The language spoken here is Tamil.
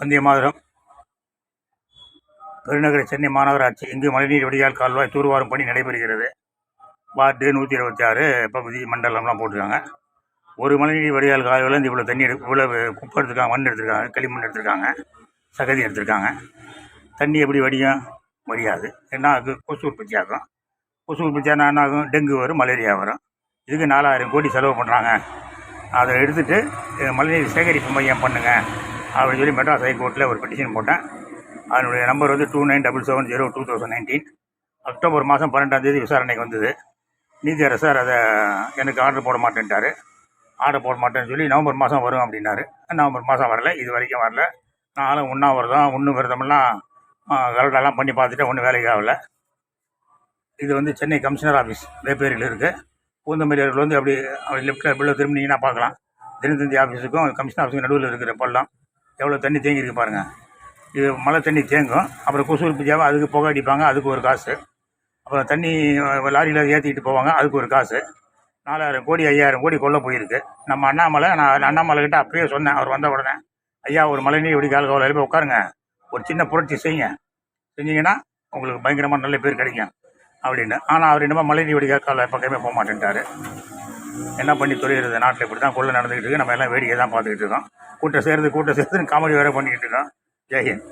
வந்திய மாதரம். பெருநகர சென்னை மாநகராட்சி இங்கு மழைநீர் வடிகால் கால்வாய் தூர்வாரும் பணி நடைபெறுகிறது. வார்டு நூற்றி இருபத்தி ஆறு பகுதி மண்டலம்லாம் போட்டிருக்காங்க. ஒரு மழைநீர் வடிகால் கால்வாயிலேருந்து இவ்வளோ தண்ணி எடு இவ்வளோ குப்பை எடுத்துருக்காங்க மண் எடுத்திருக்காங்க களிமண் எடுத்திருக்காங்க சகதி எடுத்திருக்காங்க. தண்ணி எப்படி வடியும்? வடியாது. என்ன ஆகும்? கொசு உற்பத்தி ஆகும். கொசு உற்பத்தி ஆனால் என்ன ஆகும்? டெங்கு வரும் மலேரியா வரும். இதுக்கு நாலாயிரம் கோடி செலவு பண்ணுறாங்க அதை எடுத்துகிட்டு மழைநீர் சேகரிப்பு மையம் பண்ணுங்கள் அப்படின்னு சொல்லி மெட்ராஸ் ஹைகோர்ட்டில் ஒரு பெட்டிஷன் போட்டேன். அதனுடைய நம்பர் வந்து two nine double seven zero two thousand nineteen October மாதம் பன்னெண்டாம் தேதி விசாரணைக்கு வந்தது. நீதியரசர் அதை எனக்கு ஆர்டர் போட மாட்டேன்ட்டாரு. ஆர்டர் போட மாட்டேன்னு சொல்லி நவம்பர் மாதம் வரும் அப்படின்னாரு. நவம்பர் மாதம் வரல இது வரைக்கும் வரல. நானும் உண்ணாவிரதம் ஒன்று விரதமெல்லாம் கலடெல்லாம் பண்ணி பார்த்துட்டு ஒன்றும் வேலைக்கு ஆகல. இது வந்து சென்னை கமிஷனர் ஆஃபீஸ் வேப்பேரியில் இருக்குது பூந்தமல்லியர்கள் வந்து அப்படி அப்படி லெஃப்ட்டில் பிள்ளை திரும்பினீங்கன்னா பார்க்கலாம். தினத்தந்தி ஆஃபீஸுக்கும் கமிஷனர் ஆஃபீஸுக்கும் நடுவில் இருக்கிற பள்ளம். எவ்வளோ தண்ணி தேங்கியிருக்கு பாருங்கள் இது மழை தண்ணி தேங்கும். அப்புறம் கொசு உற்பத்தியாகும் அதுக்கு புகை அடிப்பாங்க அதுக்கு ஒரு காசு. அப்புறம் தண்ணி லாரியில் ஏற்றிக்கிட்டு போவாங்க அதுக்கு ஒரு காசு. நாலாயிரம் கோடி ஐயாயிரம் கோடி கொள்ள போயிருக்கு. நம்ம அண்ணாமலை நான் அண்ணாமலை கிட்ட அப்பயே சொன்னேன் அவர் வந்த உடனே ஐயா ஒரு மழைநீர் வடிகால் கவலை போய் உட்காருங்க. ஒரு சின்ன புரட்சி செய்யுங்க. செஞ்சீங்கன்னா உங்களுக்கு பயங்கரமாக நல்ல பேர் கிடைக்கும். அப்படின்னு. ஆனால் அவர் என்னமோ மழைநீர் வடிகால் கால பக்கமே போக மாட்டேன்ட்டார். என்ன பண்ணி தொழில்கிறது நாட்டில் இப்படி தான் கொள்ளை நடந்துக்கிட்டு இருக்கு. நம்ம எல்லாம் வேடிக்கை தான் பார்த்துக்கிட்டு இருக்கோம். கூட்டம் சேர்ந்து கூட்டம் சேர்ந்து காமெடி வேறு பண்ணிக்கிட்டு இருக்கோம். ஜெயஹிந்த்